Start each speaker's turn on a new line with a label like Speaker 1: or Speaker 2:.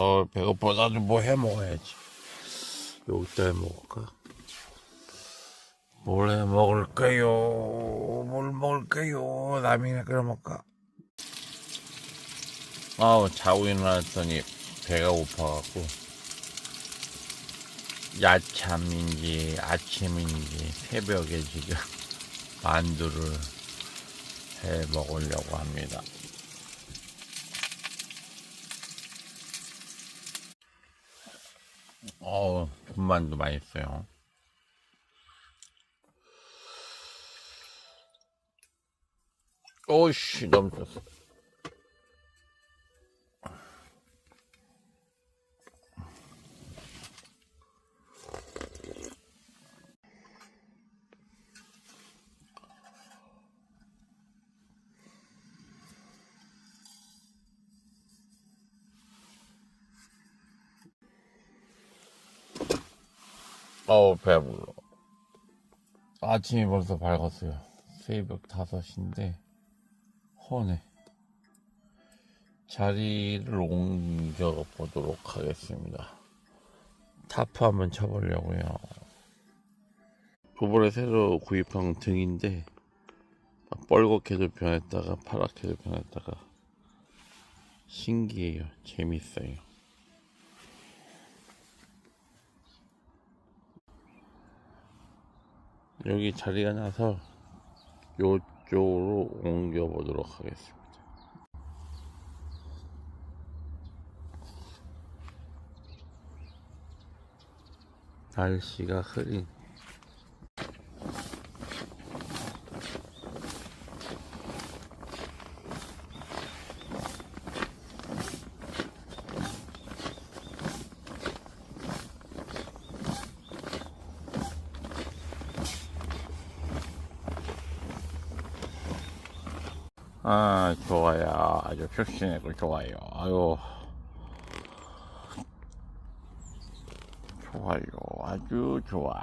Speaker 1: 어, 배고파. 나도 뭐해 먹어야지. 여기다 해 먹을까? 뭘 해 먹을까요? 뭘 먹을까요? 라면이나 끓여 먹을까? 아우, 자고 일어났더니 배가 고파갖고. 야참인지 아침인지 새벽에 지금 만두를 해 먹으려고 합니다. 어우, 군만두 맛있어요. 오씨, 너무 좋았어. 어우, 배불러. 아침이 벌써 밝았어요. 새벽 5시인데, 허네. 자리를 옮겨 보도록 하겠습니다. 타프 한번 쳐보려고요. 저번에 새로 구입한 등인데, 뻘겋게도 변했다가 파랗게도 변했다가 신기해요. 재밌어요. 여기 자리가 나서 요쪽으로 옮겨 보도록 하겠습니다. 날씨가 흐린 아 좋아요. 아주 푹신하고 좋아요. 아유. 좋아요. 아주 좋아